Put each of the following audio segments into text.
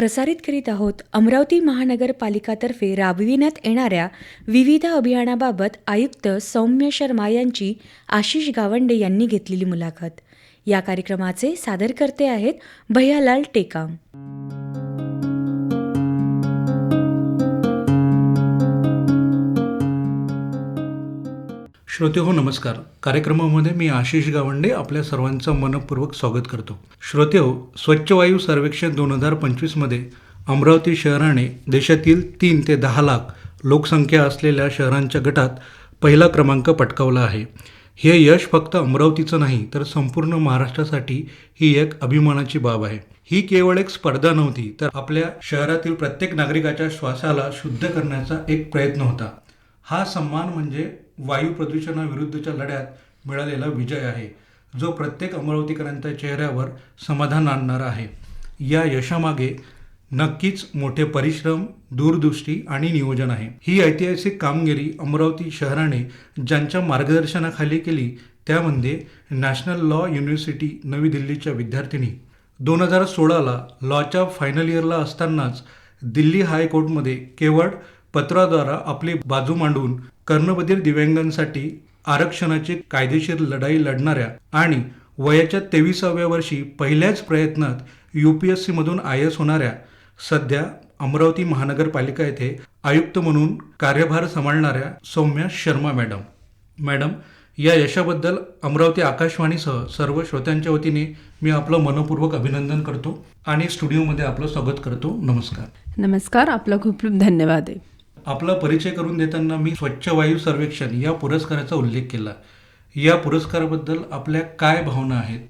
प्रसारित करीत आहोत अमरावती महानगरपालिकातर्फे राबविण्यात येणाऱ्या विविध अभियानाबाबत आयुक्त सौम्य शर्मा यांची आशिष गावंडे यांनी घेतलेली मुलाखत. या कार्यक्रमाचे सादरकर्ते आहेत भैयालाल टेकाम. श्रोते हो नमस्कार. कार्यक्रमामध्ये मी आशिष गावंडे आपल्या सर्वांचं मनपूर्वक स्वागत करतो. श्रोते हो स्वच्छ वायू सर्वेक्षण दोन हजार पंचवीसमध्ये अमरावती शहराने देशातील तीन ते दहा लाख लोकसंख्या असलेल्या शहरांच्या गटात पहिला क्रमांक पटकावला आहे. हे यश फक्त अमरावतीचं नाही तर संपूर्ण महाराष्ट्रासाठी ही एक अभिमानाची बाब आहे. ही केवळ एक स्पर्धा नव्हती तर आपल्या शहरातील प्रत्येक नागरिकाच्या श्वासाला शुद्ध करण्याचा एक प्रयत्न होता. हा सन्मान म्हणजे वायू प्रदूषणाविरुद्धच्या लढ्यात मिळालेला विजय आहे. जो प्रत्येक अमरावतीकरांच्या चेहऱ्यावर समाधान आणणारा आहे. या यशामागे नक्कीच मोठे परिश्रम दूरदृष्टी आणि नियोजन आहे. ही ऐतिहासिक कामगिरी अमरावती शहराने ज्यांच्या मार्गदर्शनाखाली केली त्यामध्ये नॅशनल लॉ युनिव्हर्सिटी नवी दिल्लीच्या विद्यार्थिनी. दोन हजार सोळाला लॉच्या फायनल इयरला असतानाच दिल्ली हायकोर्टमध्ये केवळ पत्राद्वारा आपली बाजू मांडून कर्णबधीर दिव्यांगांसाठी आरक्षणाची कायदेशीर लढाई लढणाऱ्या आणि वयाच्या तेविसाव्या वर्षी पहिल्याच प्रयत्नात यू पी एस सीमधून आय एस होणाऱ्या सध्या अमरावती महानगरपालिका येथे आयुक्त म्हणून कार्यभार सांभाळणाऱ्या सौम्या शर्मा मॅडम. मॅडम या यशाबद्दल अमरावती आकाशवाणीसह सर्व श्रोत्यांच्या वतीने मी आपलं मनपूर्वक अभिनंदन करतो आणि स्टुडिओमध्ये आपलं स्वागत करतो. नमस्कार. नमस्कार आपला खूप खूप धन्यवाद आहे. आपला परिचय करून देताना मी स्वच्छ वायू सर्वेक्षण या पुरस्काराचा उल्लेख केला. या पुरस्काराबद्दल आपल्या काय भावना आहेत?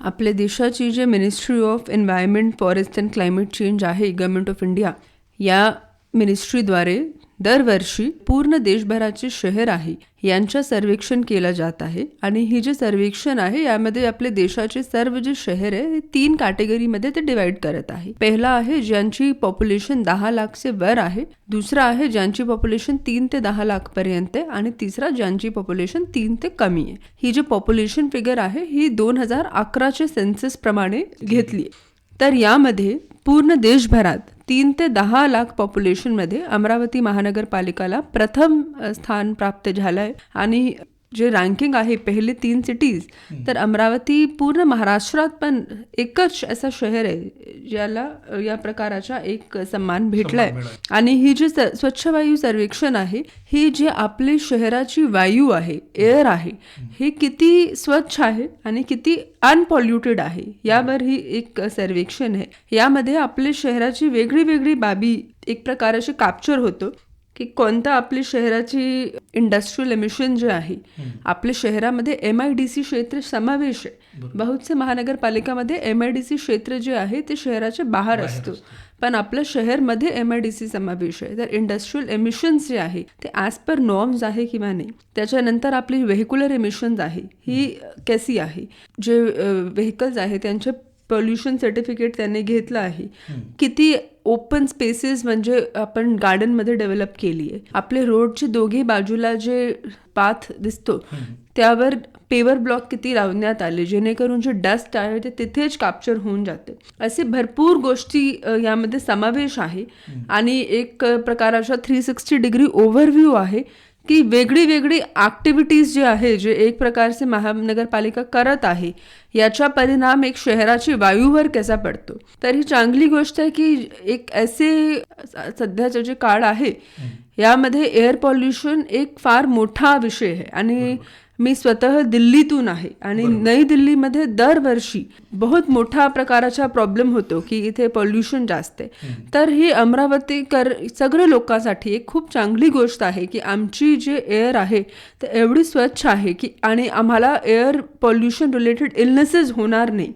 आपल्या देशाची जे ministry of environment forest and climate change आहे गव्हर्मेंट ऑफ इंडिया या मिनिस्ट्रीद्वारे दरवर्षी पूर्ण देशभराचे शहर आहे यांच्या सर्वेक्षण केलं जात आहे आणि ही जे सर्वेक्षण आहे यामध्ये आपले देशाचे सर्व जे शहर आहे तीन कॅटेगरीमध्ये ते डिवाइड करत आहे. पहिला आहे ज्यांची पॉप्युलेशन दहा लाखचे वर आहे दुसरा आहे ज्यांची पॉप्युलेशन तीन ते दहा लाख पर्यंत आहे आणि तिसरा ज्यांची पॉप्युलेशन तीन ते कमी आहे. ही जी पॉप्युलेशन फिगर आहे ही दोन हजार अकराच्या सेन्सेस प्रमाणे घेतली आहे. तर यामध्ये पूर्ण देशभरात तीन ते दहा लाख पॉप्युलेशनमध्ये अमरावती महानगरपालिकाला प्रथम स्थान प्राप्त झालं आहे आणि जे रँकिंग आहे पहिले तीन सिटीज तर अमरावती पूर्ण महाराष्ट्रात पण एकच असं शहर आहे ज्याला या प्रकाराचा एक सन्मान भेटला आहे मिळाला. आणि ही जी स्वच्छ वायू सर्वेक्षण आहे ही जे आपली शहराची वायू आहे एअर आहे हे किती स्वच्छ आहे आणि किती अनपॉल्युटेड आहे यावर ही एक सर्वेक्षण आहे. यामध्ये आपल्या शहराची वेगळी वेगळी बाबी एक प्रकाराचे कॅप्चर होतो. की कोणतं आपली शहराची इंडस्ट्रियल एमिशन जे आहे आपल्या शहरामध्ये एम आय डी सी क्षेत्र समावेश आहे. बहुतसे महानगरपालिकामध्ये एम आय डी सी क्षेत्र जे आहे ते शहराच्या बाहेर असतो. पण आपल्या शहरमध्ये एम आय डी सी समावेश आहे. तर इंडस्ट्रियल एमिशन्स जे आहे ते ॲज पर नॉर्म्स आहे किंवा नाही त्याच्यानंतर आपली व्हेक्युलर एमिशन्स आहे ही कशी आहे जे व्हेकल्स आहे त्यांचे पोल्युशन सर्टिफिकेट त्यांनी घेतलं आहे किती ओपन स्पेसेस म्हणजे आपण गार्डनमध्ये डेव्हलप केली आहे. आपले रोडचे दोघी बाजूला जे पाथ दिसतो त्यावर पेवर ब्लॉक किती लावण्यात आले जेणेकरून जे डस्ट आहे ते तिथेच कॅप्चर होऊन जाते. असे भरपूर गोष्टी यामध्ये समावेश आहे. आणि एक प्रकाराचा थ्री सिक्स्टी डिग्री ओव्हरव्ह्यू आहे. की वेगळी वेगळी ॲक्टिव्हिटीज जे आहे जे एक प्रकारचे महानगरपालिका करत आहे याचा परिणाम एक शहराची वायूवर कसा पडतो? तर ही चांगली गोष्ट आहे की एक असे सध्याचं जे काळ आहे यामध्ये एअर पॉल्युशन एक फार मोठा विषय आहे. आणि मी स्वतः दिल्लीतून आहे आणि नई दिल्लीमध्ये दरवर्षी बहुत मोठा प्रकाराचा प्रॉब्लेम होतो की इथे पॉल्युशन जास्त आहे. तर ही अमरावती कर सगळ्या लोकांसाठी एक खूप चांगली गोष्ट आहे की आमची जे एअर आहे ते एवढी स्वच्छ आहे की आणि आम्हाला एअर पॉल्युशन रिलेटेड इलनेसेस होणार नाही.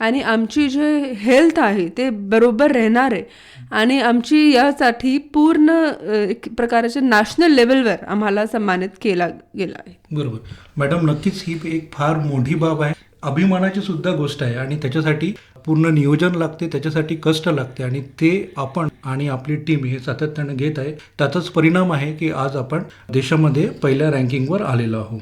आणि आमची जे हेल्थ आहे ते बरोबर राहणार आहे. आणि आमची यासाठी पूर्ण एक प्रकारच्या नॅशनल लेवलवर आम्हाला सन्मानित केला गेला आहे. बरोबर. मॅडम नक्कीच ही एक फार मोठी बाब आहे. अभिमानाची सुद्धा गोष्ट आहे आणि त्याच्यासाठी पूर्ण नियोजन लागते त्याच्यासाठी कष्ट लागते आणि ते आपण आणि आपली टीम हे सातत्याने घेत आहे. त्याचाच परिणाम आहे की आज आपण देशामध्ये पहिल्या रँकिंगवर आलेलो आहोत.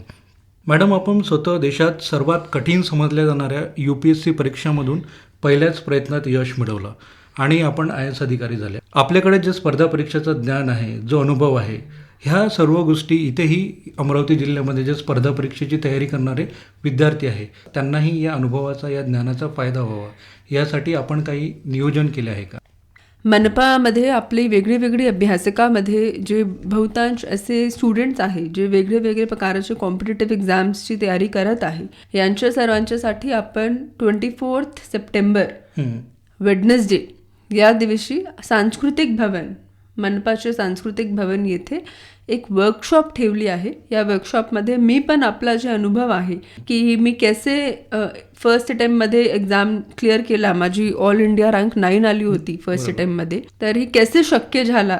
मॅडम आपण स्वतः देशात सर्वात कठीण समजल्या जाणाऱ्या यू पी एस सी परीक्षामधून पहिल्याच प्रयत्नात यश मिळवलं आणि आपण आय एस अधिकारी झाले. आपल्याकडे जे स्पर्धा परीक्षेचं ज्ञान आहे जो अनुभव आहे ह्या सर्व गोष्टी इथेही अमरावती जिल्ह्यामध्ये जे स्पर्धा परीक्षेची तयारी करणारे विद्यार्थी आहे त्यांनाही या अनुभवाचा या ज्ञानाचा फायदा व्हावा यासाठी आपण काही नियोजन केले आहे का मनपामध्ये आपली वेगळी वेगळी अभ्यासकामध्ये जे बहुतांश असे स्टुडंट्स आहे जे वेगळे वेगळे प्रकारचे कॉम्पिटेटिव्ह एक्झाम्सची तयारी करत आहे यांच्या सर्वांच्यासाठी आपण ट्वेंटी फोर्थ सप्टेंबर. वेडनसडे या दिवशी सांस्कृतिक भवन मनपाचे सांस्कृतिक भवन येथे एक वर्कशॉप ठेवली आहे. या वर्कशॉपमध्ये मी पण आपला जे अनुभव आहे की मी कसे फर्स्ट अटेम्प्टमध्ये एक्झाम क्लिअर केला माझी ऑल इंडिया रँक नाईन आली होती फर्स्ट अटेम्प्टमध्ये तर ही कसे शक्य झाला?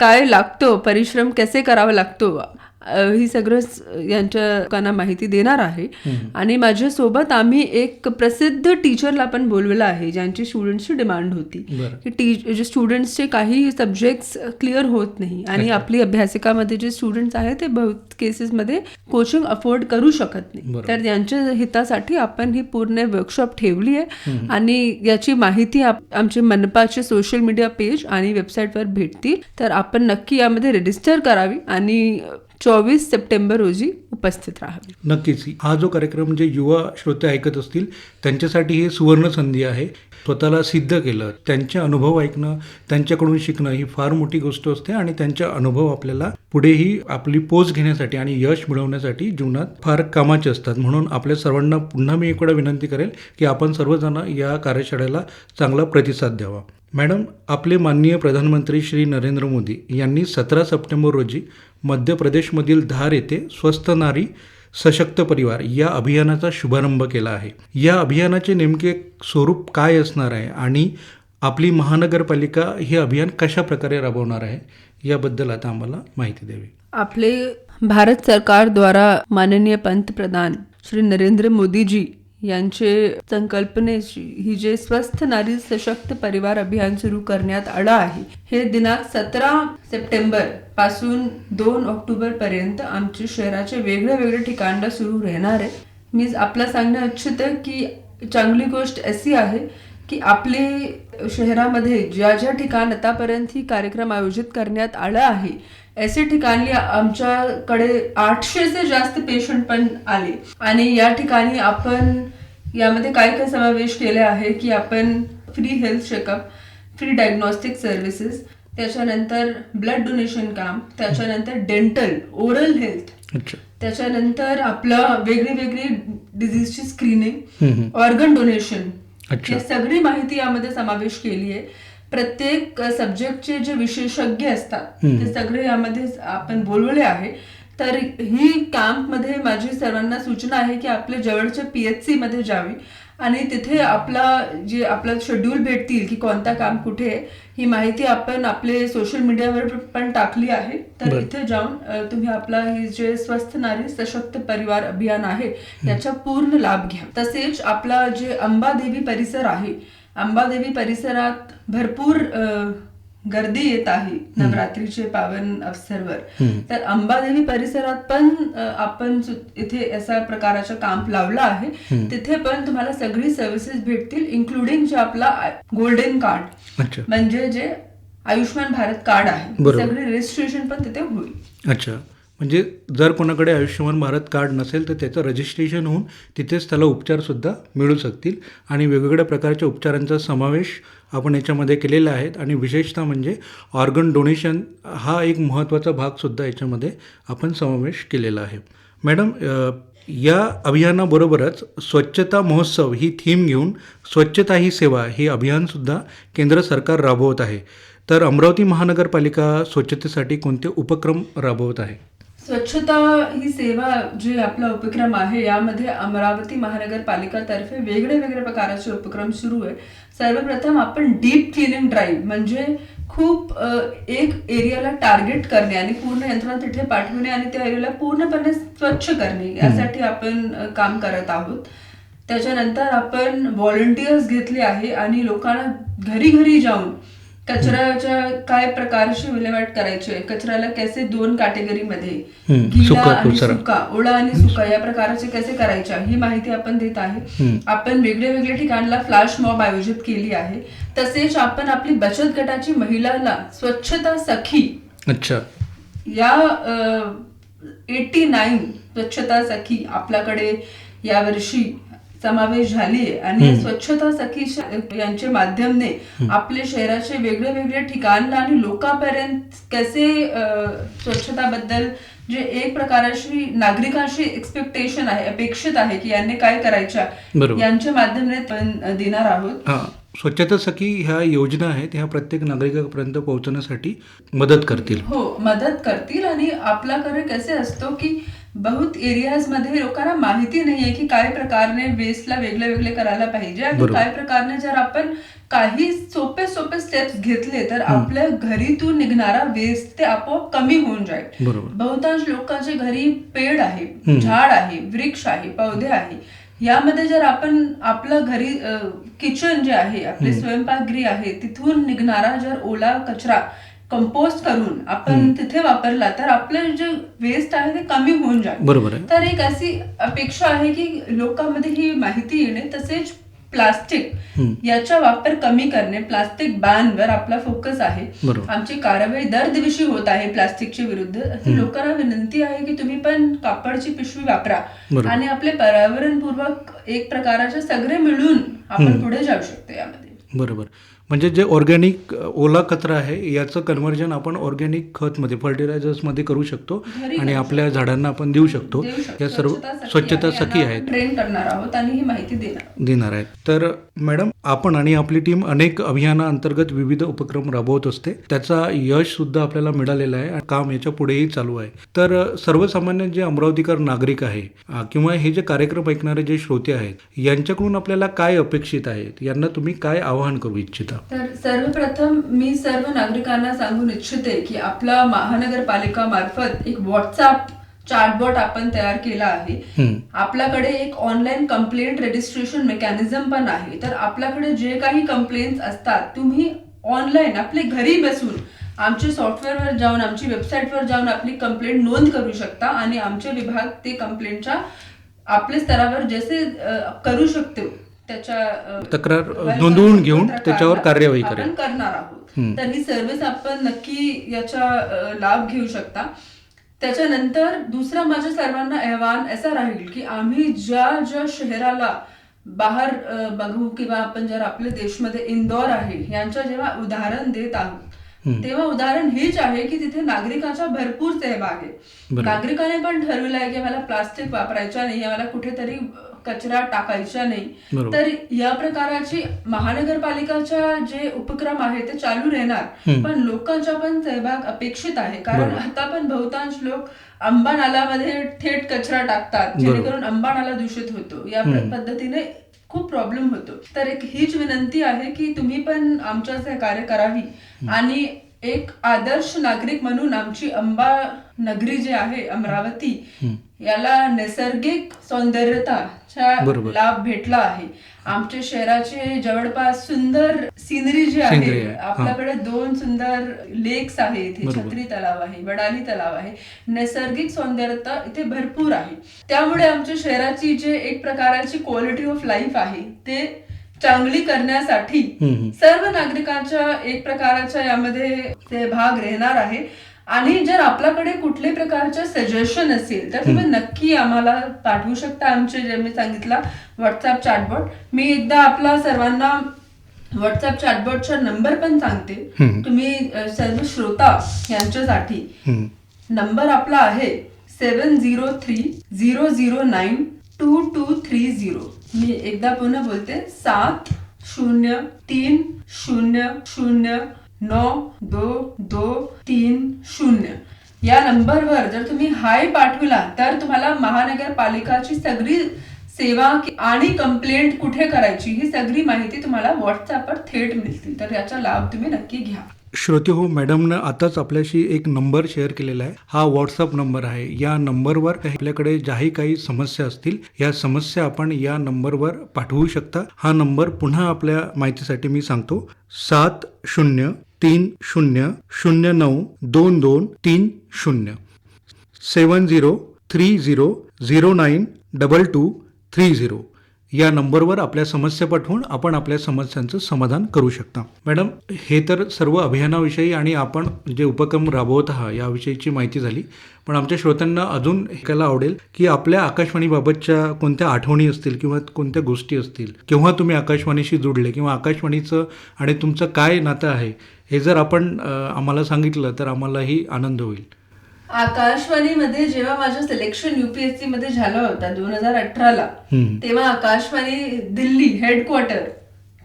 काय लागतो? परिश्रम कसे करावा लागतो? ही सगळंच यांच्या लोकांना माहिती देणार आहे. आणि माझ्यासोबत आम्ही एक प्रसिद्ध टीचरला पण बोलवलं आहे ज्यांची स्टुडंट्सची डिमांड होती. की टी जे स्टुडंट्सचे काही सब्जेक्ट्स क्लिअर होत नाही आणि आपली अभ्यासिकामध्ये जे स्टुडंट्स आहेत ते बहुत केसेसमध्ये कोचिंग अफोर्ड करू शकत नाही. तर यांच्या हितासाठी आपण ही पूर्ण वर्कशॉप ठेवली आहे आणि याची माहिती आमचे मनपाचे सोशल मीडिया पेज आणि वेबसाईटवर भेटतील. तर आपण नक्की यामध्ये रजिस्टर करावी आणि चोवीस सप्टेंबर रोजी उपस्थित राहावी. नक्कीच. हा जो कार्यक्रम जे युवा श्रोते ऐकत असतील त्यांच्यासाठी ही सुवर्ण संधी आहे. स्वतःला सिद्ध केलं त्यांचे अनुभव ऐकणं त्यांच्याकडून शिकणं ही फार मोठी गोष्ट असते आणि त्यांचा अनुभव आपल्याला पुढेही आपली पोच घेण्यासाठी आणि यश मिळवण्यासाठी जीवनात फार कामाचे असतात. म्हणून आपल्या सर्वांना पुन्हा मी एकदा विनंती करेल की आपण सर्वजण या कार्यशाळेला चांगला प्रतिसाद द्यावा. मॅडम आपले माननीय प्रधानमंत्री श्री नरेंद्र मोदी यांनी सतरा सप्टेंबर रोजी मध्य प्रदेशमधील धार येथे स्वस्त नारी सशक्त परिवार या अभियानाचा शुभारंभ केला आहे. या अभियानाचे नेमके स्वरूप काय असणार आहे आणि आपली महानगरपालिका हे अभियान कशा प्रकारे राबवणार आहे याबद्दल आता आम्हाला माहिती द्यावी. आपले भारत सरकारद्वारा माननीय पंतप्रधान श्री नरेंद्र मोदीजी यांचे संकल्पनेची ही जे स्वस्थ नारी सशक्त परिवार अभियान सुरू करण्यात आलं आहे. हे दिनांक सतरा सप्टेंबरपासून दोन ऑक्टोबर पर्यंत आमच्या शहराचे वेगळ्या वेगळ्या ठिकाणला सुरू राहणार आहे. मी आपला सांगणं इच्छित की चांगली गोष्ट अशी आहे की आपले शहरामध्ये ज्या ज्या ठिकाण आतापर्यंत ही कार्यक्रम आयोजित करण्यात आला आहे असे ठिकाणी आमच्याकडे आठशेचे जास्त पेशंट पण आले. आणि या ठिकाणी आपण यामध्ये काय काय समावेश केले आहे की आपण free health checkup free diagnostic services त्याच्यानंतर ब्लड डोनेशन काम त्याच्यानंतर डेंटल ओरल हेल्थ त्याच्यानंतर आपलं वेगळी वेगळी डिझीजची स्क्रीनिंग. ऑर्गन डोनेशन हे सगळी माहिती यामध्ये समावेश केली आहे. प्रत्येक सब्जेक्टचे जे विशेषज्ञ असतात. ते सगळे यामध्ये आपण बोलवले आहे. तर ही कॅम्पमध्ये माझी सर्वांना सूचना आहे की आपल्या जवळच्या पीएचसी मध्ये जावी. आणि तिथे आपला जे आपलं शेड्यूल भेटतील की कोणता काम कुठे ही माहिती आपण आपले सोशल मीडियावर पण टाकली आहे. तर. इथे जाऊन तुम्ही आपला हे जे स्वस्थ नारी सशक्त परिवार अभियान आहे याचा पूर्ण लाभ घ्या. तसेच आपला जे अंबादेवी परिसर आहे अंबादेवी परिसरात भरपूर गर्दी येत आहे नवरात्रीचे पावन अवसरवर. तर अंबादेवी परिसरात पण आपण इथे असा प्रकारचा कॅम्प लावला आहे. तिथे पण तुम्हाला सगळी सर्व्हिसेस भेटतील इन्क्लुडिंग जे आपला गोल्डन कार्ड म्हणजे जे आयुष्यमान भारत कार्ड आहे. सगळे रजिस्ट्रेशन पण तिथे होईल. अच्छा. म्हणजे जर कोणाकडे आयुष्यमान भारत कार्ड नसेल तर त्याचं रजिस्ट्रेशन होऊन तिथेच त्याला उपचारसुद्धा मिळू शकतील. आणि वेगवेगळ्या प्रकारच्या उपचारांचा समावेश आपण याच्यामध्ये केलेला आहे. आणि विशेषतः म्हणजे ऑर्गन डोनेशन हा एक महत्त्वाचा भागसुद्धा याच्यामध्ये आपण समावेश केलेला आहे. मॅडम या अभियानाबरोबरच स्वच्छता महोत्सव ही थीम घेऊन स्वच्छता ही सेवा हे अभियानसुद्धा केंद्र सरकार राबवत आहे. तर अमरावती महानगरपालिका स्वच्छतेसाठी कोणते उपक्रम राबवत आहे? स्वच्छता ही सेवा जे आपला उपक्रम आहे यामध्ये अमरावती महानगरपालिकातर्फे वेगळे वेगळ्या प्रकारचे उपक्रम सुरू आहे. सर्वप्रथम आपण डीप क्लिनिंग ड्राईव्ह म्हणजे खूप एक एरियाला टार्गेट करणे आणि पूर्ण यंत्रणा तिथे पाठवणे आणि त्या एरियाला पूर्णपणे स्वच्छ करणे यासाठी आपण काम करत आहोत. त्याच्यानंतर आपण व्हॉलंटियर्स घेतले आहे आणि लोकांना घरी घरी जाऊन कचऱ्याच्या काय प्रकारची विल्हेवाट करायची? आहे कचऱ्याला कसे दोन गीला सुका, आणि. सुका ओला आणि सुका या प्रकारचे कसे करायचे ही माहिती आपण देत आहे. आपण वेगळ्या वेगळ्या ठिकाणला फ्लॅश मॉब आयोजित केली आहे. तसेच आपण आपली बचत गटाची महिलांना स्वच्छता सखी अच्छा. या एटी नाईन स्वच्छता सखी आपल्याकडे यावर्षी समावेश झाली आणि स्वच्छता सखी यांचे माध्यमने आपले शहराचे वेगळे वेगळे ठिकाण आणि लोकांपर्यंत कसे अ, स्वच्छताबद्दल जे एक प्रकाराची नागरिकांची एक्सपेक्टेशन आहे अपेक्षित आहे की यांनी काय करायच्या. यांच्या माध्यमाने देणार आहोत. स्वच्छता सखी ह्या योजना आहेत ह्या प्रत्येक नागरिकापर्यंत पोहोचण्यासाठी मदत करतील. हो मदत करतील आणि आपल्याकडे कसे असतो की बहुत एरियाजमध्ये लोकांना माहिती नाहीये की काय प्रकारने वेस्टला वेगळे वेगळे करायला पाहिजे. आणि. काय प्रकारने जर आपण काही सोपे सोपे स्टेप्स घेतले तर आपल्या घरीतून निघणारा वेस्ट ते आपोआप कमी होऊन जाईल. बहुतांश लोकांच्या घरी पेड आहे. झाड आहे वृक्ष आहे पौधे आहे. यामध्ये जर आपण आपलं घरी किचन जे आहे आपले स्वयंपाकगृह आहे तिथून निघणारा जर ओला कचरा कंपोस्ट करून आपण तिथे वापरला तर आपलं जे वेस्ट आहे ते कमी होऊन जाईल. बरोबर आहे. तर एक अशी अपेक्षा आहे की लोकांमध्ये ही माहिती येणे तसेच प्लास्टिक. याचा वापर कमी करणे प्लास्टिक बॅनवर आपला फोकस आहे. आमची कारवाई दर दिवशी होत आहे प्लास्टिकच्या विरुद्ध. लोकांना विनंती आहे की तुम्ही पण कापडची पिशवी वापरा. आणि आपले पर्यावरणपूर्वक एक प्रकाराचे सगळे मिळून आपण पुढे जाऊ शकतो यामध्ये. बरोबर. म्हणजे जे ऑर्गॅनिक ओला कचरा आहे याचं कन्व्हर्जन आपण ऑर्गॅनिक खतमध्ये फर्टिलायझर्समध्ये करू शकतो आणि आपल्या झाडांना आपण देऊ शकतो. या सर्व स्वच्छता. सखी आहेत. आपण ट्रेन करणार आहोत आणि ही माहिती देणार देणार आहेत. तर मॅडम आपण आणि आपली टीम अनेक अभियानाअंतर्गत विविध उपक्रम राबवत असते. त्याचा यश सुद्धा आपल्याला मिळालेला आहे आणि काम याच्या पुढेही चालू आहे. तर सर्वसामान्य जे अमरावतीकर नागरिक आहे किंवा हे जे कार्यक्रम ऐकणारे जे श्रोते आहेत यांच्याकडून आपल्याला काय अपेक्षित आहेत? यांना तुम्ही काय आवाहन करू इच्छिता? तर सर्वप्रथम मी सर्व नागरिकांना सांगून इच्छिते की आपला महानगरपालिका मार्फत एक व्हॉट्सअप चार्टबॉट आपण तयार केला आहे. आपल्याकडे एक ऑनलाईन कंप्लेंट रजिस्ट्रेशन मेकॅनिझम पण आहे. तर आपल्याकडे जे काही कंप्लेंट्स असतात तुम्ही ऑनलाईन आपले घरी बसून आमच्या सॉफ्टवेअरवर जाऊन आमची वेबसाईटवर जाऊन आपली कंप्लेंट नोंद करू शकता आणि आमचे विभाग ते कंप्लेंटच्या आपल्या स्तरावर जसे करू शकतो. त्याच्या तक्रार, अहवाल नोंदवून घेऊन त्याच्यावर कार्यवाही करेल. करणार आहोत. तर ही सर्व्हिस आपण नक्की याचा लाभ घेऊ शकता त्याच्यानंतर दुसरा माझ्या सर्वांना आव्हान असं राहील की आम्ही ज्या ज्या शहराला बाहेर बघू किंवा आपण जर आपल्या देशमध्ये इंदौर आहे यांचं जेव्हा उदाहरण देत आहोत. तेव्हा उदाहरण हेच आहे की तिथे नागरिकाचा भरपूर सहभाग आहे. नागरिकाने पण ठरविलं आहे की मला प्लास्टिक वापरायचं नाही मला कुठेतरी कचरा टाकायचा नाही. तर या प्रकाराची महानगरपालिकाच्या जे उपक्रम आहे ते चालू राहणार. पण लोकांचा पण सहभाग अपेक्षित आहे कारण. आता पण बहुतांश लोक अंबा नाल्यामध्ये थेट कचरा टाकतात. जेणेकरून अंबा नाला दूषित होतो या. पद्धतीने खूप प्रॉब्लेम होतो. तर एक हीच विनंती आहे की तुम्ही पण आमच्या सहकार्य करावी. आणि एक आदर्श नागरिक म्हणून आमची अंबा नगरी जे आहे अमरावती. याला नैसर्गिक सौंदर्यताचा. लाभ भेटला आहे आमच्या शहराचे जवळपास सुंदर सिनरी जी आहे. आपल्याकडे दोन सुंदर लेक्स आहे इथे. छत्री तलाव आहे वडाली तलाव आहे नैसर्गिक सौंदर्यता इथे भरपूर आहे त्यामुळे आमच्या शहराची जे एक प्रकाराची क्वालिटी ऑफ लाईफ आहे ते चांगली करण्यासाठी. सर्व नागरिकांच्या एक प्रकाराच्या यामध्ये सहभाग राहणार आहे आणि जर आपल्याकडे कुठले प्रकारचे सजेशन असेल तर तुम्ही नक्की आम्हाला पाठवू शकता आमचे जे मी सांगितलं व्हॉट्सअप चॅटबॉट मी एकदा आपला सर्वांना व्हॉट्सअप चॅटबॉटचा नंबर पण सांगते. तुम्ही सर्व श्रोता यांच्यासाठी. नंबर आपला आहे seven zero three zero zero nine two two three zero मी एकदा पुन्हा बोलते. सात शून्य तीन शून्य शून्य नऊ दो दो तीन शून्य. या नंबरवर जर तुम्ही हाय पाठवला तर तुम्हाला महानगरपालिकाची सगळी सेवा आणि कंप्लेंट कुठे करायची ही सगळी माहिती तुम्हाला व्हॉट्सअपवर थेट मिळतील. तर याचा लाभ तुम्ही नक्की घ्या. श्रोते हो मॅडमनं आताच आपल्याशी एक नंबर शेअर केलेला आहे. हा व्हॉट्सअप नंबर आहे. या नंबरवर आपल्याकडे ज्याही काही समस्या असतील या समस्या आपण या नंबरवर पाठवू शकता. हा नंबर पुन्हा आपल्या माहितीसाठी मी सांगतो. सात शून्य तीन शून्य शून्य नऊ दोन दोन तीन शून्य. Seven zero three zero zero nine double two three zero. या नंबरवर आपल्या समस्या पाठवून आपण आपल्या समस्यांचं समाधान करू शकता. मॅडम हे तर सर्व अभियानाविषयी आणि आपण जे उपक्रम राबवत आहात याविषयीची माहिती झाली. पण आमच्या श्रोत्यांना अजून ऐकायला आवडेल की आपल्या आकाशवाणीबाबतच्या कोणत्या आठवणी असतील किंवा कोणत्या गोष्टी असतील? केव्हा तुम्ही आकाशवाणीशी जुडले किंवा आकाशवाणीचं आणि तुमचं काय नातं आहे? हे जर आपण आम्हाला सांगितलं तर आम्हालाही आनंद होईल. आकाशवाणीमध्ये जेव्हा माझं सिलेक्शन युपीएससी मध्ये झालं होतं दोन हजार अठराला. तेव्हा आकाशवाणी दिल्ली हेडक्वार्टर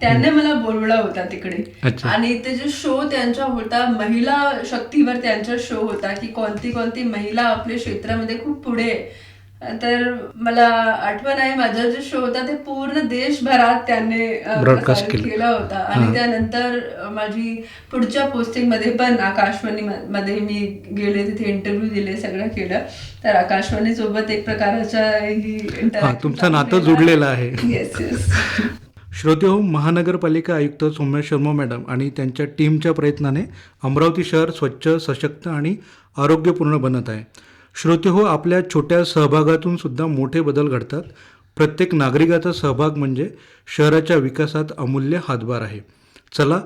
त्यांनी मला बोलवला होता तिकडे. आणि ते जे शो त्यांचा होता महिला शक्तीवर त्यांचा शो होता की कोणती कोणती महिला आपल्या क्षेत्रामध्ये खूप पुढे आहे. तर मला आठवण आहे माझा जो शो होता ते पूर्ण देशभरात त्यांनी प्रसारित केलं. होता. आणि त्यानंतर माझी पुढच्या पोस्टिंगमध्ये पण आकाशवाणी मध्ये मी गेले तिथे इंटरव्ह्यू दिले सगळं केलं. तर आकाशवाणी सोबत एक प्रकारचा ही तुमचं नातं जुडलेलं आहे. येस येस श्रोते हो महानगरपालिका आयुक्त सौम्या शर्मा मॅडम आणि त्यांच्या टीमच्या प्रयत्नाने अमरावती शहर स्वच्छ सशक्त आणि आरोग्यपूर्ण बनत आहे. श्रोते हो आपल्या छोट्या सहभागातून सुद्धा मोठे बदल घडतात. प्रत्येक नागरिकाचा सहभाग म्हणजे शहराच्या विकासात अमूल्य हातभार आहे. चला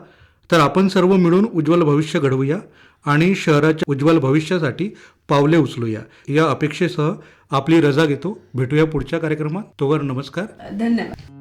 तर आपण सर्व मिळून उज्ज्वल भविष्य घडवूया आणि शहराच्या उज्ज्वल भविष्यासाठी पावले उचलूया. या अपेक्षेसह आपली रजा घेतो. भेटूया पुढच्या कार्यक्रमात. तोवर नमस्कार. धन्यवाद.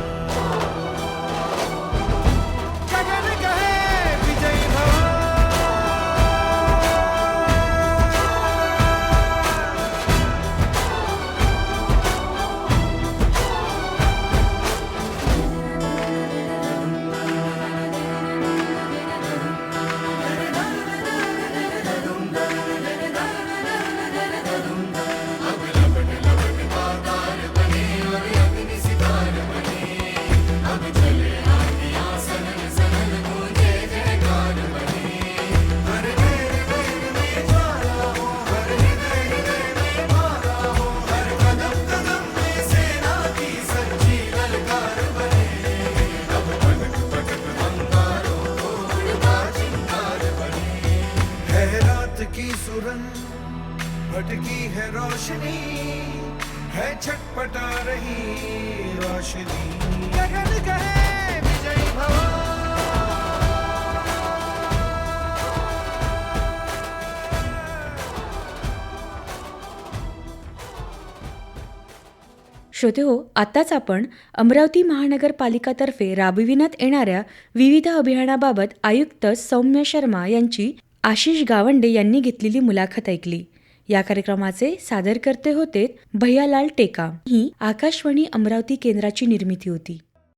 है रोशनी है छटपटा रही रोशनी। गगन कहे विजय भव श्रोते हो आत्ताच आपण अमरावती महानगरपालिकातर्फे राबविण्यात येणाऱ्या विविध अभियानाबाबत आयुक्त सौम्य शर्मा यांची आशिष गावंडे यांनी घेतलेली मुलाखत ऐकली. या कार्यक्रमाचे सादरकर्ते होते भैयालाल टेका ही आकाशवाणी अमरावती केंद्राची निर्मिती होती.